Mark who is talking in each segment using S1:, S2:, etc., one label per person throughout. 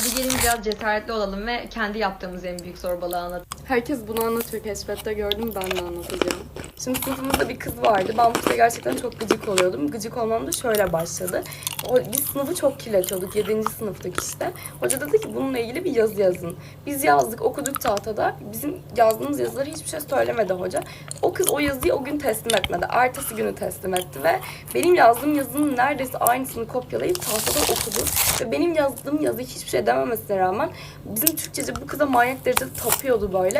S1: Hadi gelin biraz cesaretli olalım ve kendi yaptığımız en büyük zorbalığı anlatalım.
S2: Herkes bunu anlatıyor. Keşfette gördüm ben de anlatacağım. Şimdi sınıfımızda bir kız vardı. Ben bu kıza gerçekten çok gıcık oluyordum. Gıcık olmam da şöyle başladı. O, biz sınıfı çok kirletiyorduk. 7. sınıftık işte. Hoca dedi ki bununla ilgili bir yazı yazın. Biz yazdık, okuduk tahtada. Bizim yazdığımız yazıları hiçbir şey söylemedi hoca. O kız o yazıyı o gün teslim etmedi. Ertesi günü teslim etti ve benim yazdığım yazının neredeyse aynısını kopyalayıp tahtada okudu. Ve benim yazdığım yazıyı hiçbir şey dememesine rağmen bizim Türkçeci bu kıza manyak derecede tapıyordu böyle.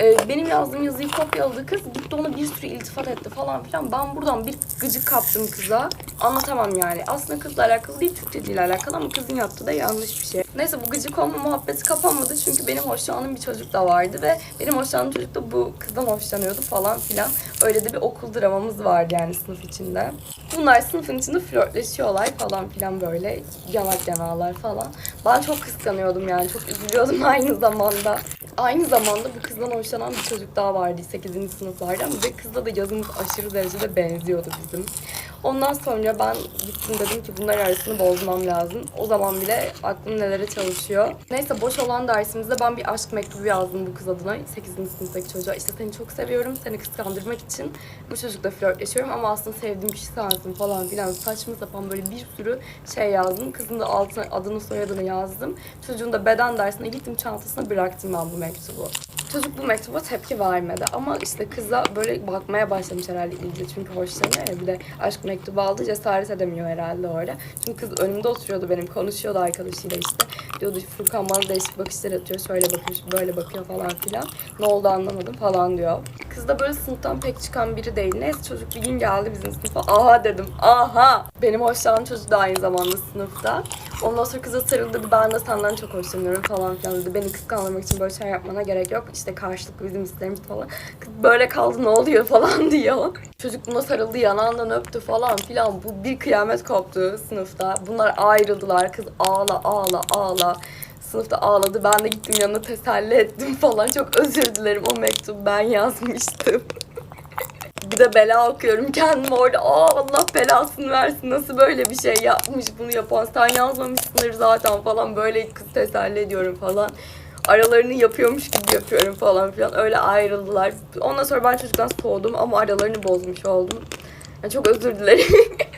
S2: Ee, benim yazdığım yazıyı kopyaladı kız gitti ona bir sürü iltifat etti falan filan. Ben buradan bir gıcık kaptım kıza. Anlatamam yani. Aslında kızla alakalı değil Türkçe ile alakalı ama kızın yaptığı da yanlış bir şey. Neyse bu gıcık olma muhabbeti kapanmadı çünkü benim hoşlandığım bir çocuk da vardı ve benim hoşlandığım çocuk da bu kızdan hoşlanıyordu falan filan. Öyle de bir okul dramamız vardı yani sınıf içinde. Bunlar sınıfın içinde flörtleşiyorlar falan filan böyle yanak yanağlar falan. Ben çok kıskanıyordum yani çok üzülüyordum aynı zamanda. Aynı zamanda bu kızdan hoşlanan bir çocuk daha vardı 8. sınıflarda ve kızla da yazımız aşırı derecede benziyordu bizim. Ondan sonra ben gittim dedim ki bunlar arasını bozmam lazım. O zaman bile aklım nelere çalışıyor. Neyse boş olan dersimizde ben bir aşk mektubu yazdım bu kız adına. 8. sınıftaki çocuğa. İşte seni çok seviyorum. Seni kıskandırmak için bu çocukla flörtleşiyorum ama aslında sevdiğim kişi sensin falan filan. Saçma sapan böyle bir sürü şey yazdım. Kızın da altına adını soyadını yazdım. Çocuğun da beden dersine gittim çantasına bıraktım ben bu mektubu. Çocuk bu mektuba tepki vermedi ama işte kıza böyle bakmaya başlamış herhalde iyice çünkü hoşlanıyor ya bir de aşk mektubu aldı cesaret edemiyor herhalde orada. Çünkü kız önümde oturuyordu benim konuşuyordu arkadaşıyla işte. Diyordu Furkan bana değişik bakışlar atıyor şöyle bakıyor böyle bakıyor falan filan. Ne oldu anlamadım falan diyor. Kız da böyle sınıftan pek çıkan biri değil. Neyse çocuk bir gün geldi bizim sınıfa. Aha dedim. Aha. Benim hoşlanan çocuk da aynı zamanda sınıfta. Ondan sonra kıza sarıldı. Ben de senden çok hoşlanıyorum falan filan dedi. Beni kıskandırmak için böyle şey yapmana gerek yok. İşte karşılıklı bizim isteğimiz falan. Böyle kaldı ne oluyor falan diyor. Çocuk buna sarıldı yanağından öptü falan filan. Bu bir kıyamet koptu sınıfta. Bunlar ayrıldılar. Kız ağla ağla ağla. Sınıfta ağladı. Ben de gittim yanına teselli ettim falan. Çok özür dilerim o mektubu ben yazmıştım. bir de bela okuyorum kendime orada. Aa Allah belasını versin nasıl böyle bir şey yapmış bunu yapan. Sen yazmamışsındır zaten falan böyle kız teselli ediyorum falan. Aralarını yapıyormuş gibi yapıyorum falan filan. Öyle ayrıldılar. Ondan sonra ben çocuktan soğudum ama aralarını bozmuş oldum. Yani çok özür dilerim.